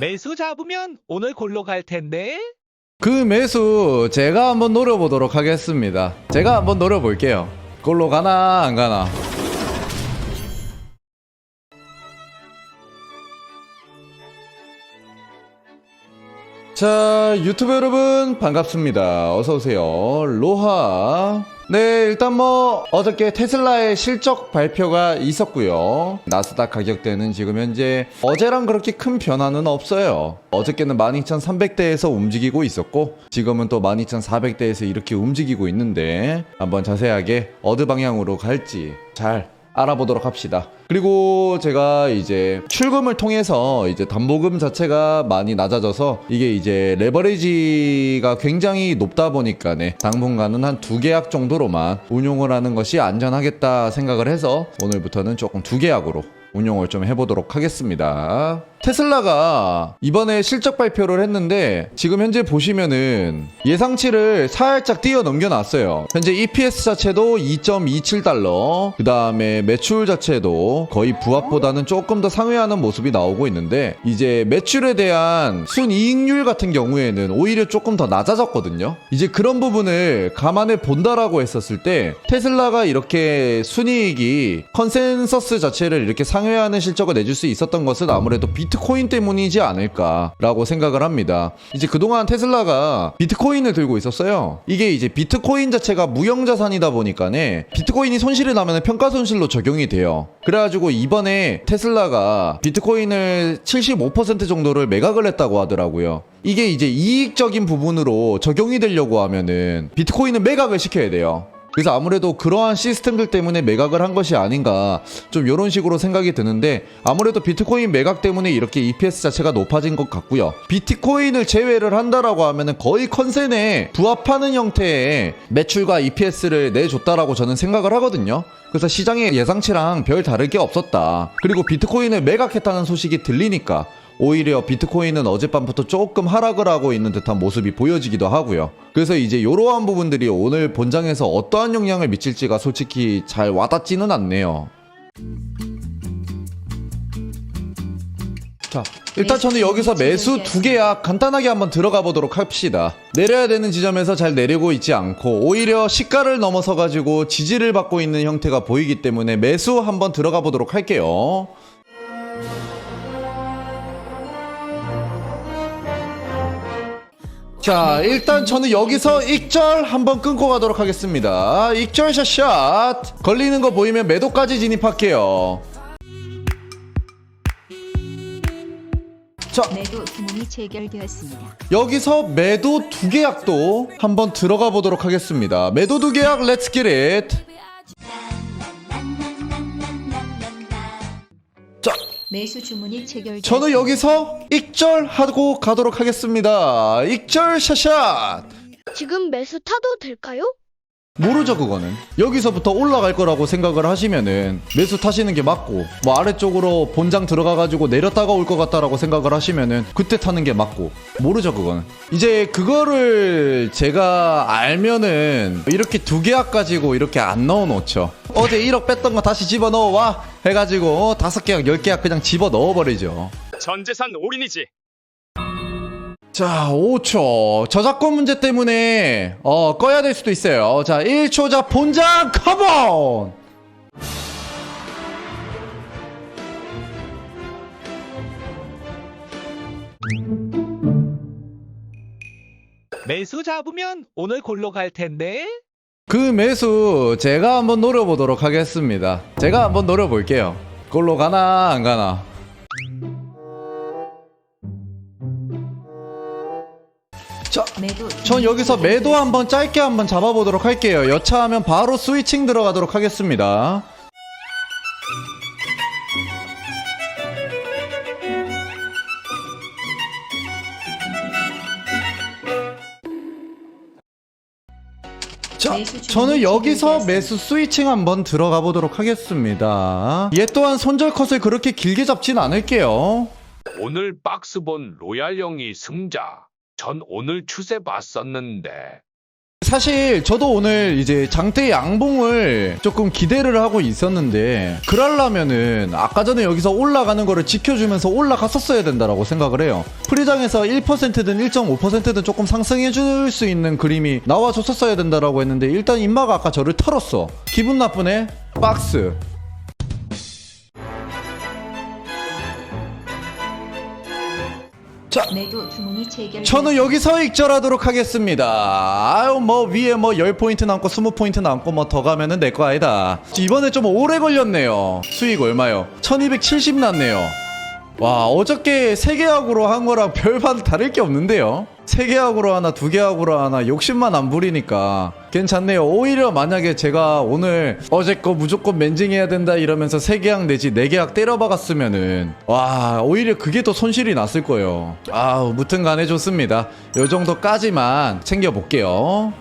매수 잡으면 오늘 골로 갈 텐데. 그 매수 제가 한번 노려보도록 하겠습니다. 제가 한번 노려볼게요. 골로 가나 안 가나. 자 유튜브 여러분 반갑습니다. 어서 오세요. 로하. 네 일단 뭐 어저께 테슬라의 실적 발표가 있었고요. 나스닥 가격대는 지금 현재 어제랑 그렇게 큰 변화는 없어요. 어저께는 12,300대에서 움직이고 있었고 지금은 또 12,400대에서 이렇게 움직이고 있는데 한번 자세하게 어느 방향으로 갈지 잘 알아보도록 합시다. 그리고 제가 이제 출금을 통해서 이제 담보금 자체가 많이 낮아져서 이게 이제 레버리지가 굉장히 높다 보니까 네 당분간은 한 두 계약 정도로만 운용을 하는 것이 안전하겠다 생각을 해서 오늘부터는 조금 두 계약으로 운용을 좀 해보도록 하겠습니다. 테슬라가 이번에 실적 발표를 했는데 지금 현재 보시면은 예상치를 살짝 뛰어넘겨 놨어요. 현재 EPS 자체도 2.27달러, 그 다음에 매출 자체도 거의 부합보다는 조금 더 상회하는 모습이 나오고 있는데 이제 매출에 대한 순이익률 같은 경우에는 오히려 조금 더 낮아졌거든요. 이제 그런 부분을 감안해 본다라고 했었을 때 테슬라가 이렇게 순이익이 컨센서스 자체를 이렇게 상회하는 실적을 내줄 수 있었던 것은 아무래도 비트코인 때문이지 않을까라고 생각을 합니다. 이제 그동안 테슬라가 비트코인을 들고 있었어요. 이게 이제 비트코인 자체가 무형자산이다 보니까네 비트코인이 손실이 나면 평가 손실로 적용이 돼요. 그래가지고 이번에 테슬라가 비트코인을 75% 정도를 매각을 했다고 하더라고요. 이게 이제 이익적인 부분으로 적용이 되려고 하면은 비트코인을 매각을 시켜야 돼요. 그래서 아무래도 그러한 시스템들 때문에 매각을 한 것이 아닌가 좀 이런 식으로 생각이 드는데 아무래도 비트코인 매각 때문에 이렇게 EPS 자체가 높아진 것 같고요. 비트코인을 제외를 한다라고 하면은 거의 컨센에 부합하는 형태의 매출과 EPS를 내줬다라고 저는 생각을 하거든요. 그래서 시장의 예상치랑 별 다를 게 없었다. 그리고 비트코인을 매각했다는 소식이 들리니까 오히려 비트코인은 어젯밤부터 조금 하락을 하고 있는 듯한 모습이 보여지기도 하고요. 그래서 이제 이러한 부분들이 오늘 본장에서 어떠한 영향을 미칠지가 솔직히 잘 와닿지는 않네요. 자, 일단 저는 여기서 매수 두 계약 간단하게 한번 들어가 보도록 합시다. 내려야 되는 지점에서 잘 내리고 있지 않고 오히려 시가를 넘어서 가지고 지지를 받고 있는 형태가 보이기 때문에 매수 한번 들어가 보도록 할게요. 자, 일단 저는 여기서 익절 한번 끊고 가도록 하겠습니다. 익절 샷샷. 걸리는 거 보이면 매도까지 진입할게요. 자, 매도 주문이 체결되었습니다. 여기서 매도 두 계약도 한번 들어가 보도록 하겠습니다. 매도 두 계약, 렛츠 기릿. 매수 주문이 체결. 저는 여기서 익절하고 가도록 하겠습니다. 익절 샷샷. 지금 매수 타도 될까요? 모르죠 그거는. 여기서부터 올라갈 거라고 생각을 하시면은 매수 타시는 게 맞고 뭐 아래쪽으로 본장 들어가 가지고 내렸다가 올 것 같다라고 생각을 하시면은 그때 타는 게 맞고. 모르죠 그거는. 이제 그거를 제가 알면은 이렇게 두 계약 가지고 이렇게 안 넣어 놓죠. 어제 1억 뺐던 거 다시 집어 넣어 와 해가지고 다섯 계약 열 계약 그냥 집어 넣어 버리죠. 전 재산 올인이지. 자, 5초. 저작권 문제 때문에 어, 꺼야 될 수도 있어요. 자, 1초 자 본장 컴온. 매수 잡으면 오늘 골로 갈 텐데. 그 매수 제가 한번 노려보도록 하겠습니다. 제가 한번 노려볼게요. 골로 가나 안 가나. 전 여기서 매도 한번 짧게 한번 잡아보도록 할게요. 여차하면 바로 스위칭 들어가도록 하겠습니다. 자, 저는 여기서. 매수 스위칭 한번 들어가 보도록 하겠습니다. 얘 또한 손절 컷을 그렇게 길게 잡진 않을게요. 오늘 박스 본 로얄 형이 승자. 전 오늘 추세 봤었는데 사실 저도 오늘 이제 장대 양봉을 조금 기대를 하고 있었는데 그러려면은 아까 전에 여기서 올라가는 거를 지켜주면서 올라갔었어야 된다라고 생각을 해요. 프리장에서 1%든 1.5%든 조금 상승해 줄 수 있는 그림이 나와줬었어야 된다라고 했는데 일단 인마가 아까 저를 털었어. 기분 나쁘네. 박스. 체결. 저는 여기서 익절하도록 하겠습니다. 아유 뭐 위에 뭐 10포인트 남고 20포인트 남고 뭐 더 가면은 내 거 아니다. 이번에 좀 오래 걸렸네요. 수익 얼마요? 1270 났네요. 와 어저께 세 계약으로 한 거랑 별반 다를 게 없는데요. 세 계약으로 하나 두 계약으로 하나 욕심만 안 부리니까 괜찮네요. 오히려 만약에 제가 오늘 어제 거 무조건 멘징해야 된다 이러면서 세 계약 내지 네 계약 때려박았으면은 와 오히려 그게 더 손실이 났을 거예요. 아 무튼 간에 좋습니다. 요 정도까지만 챙겨볼게요.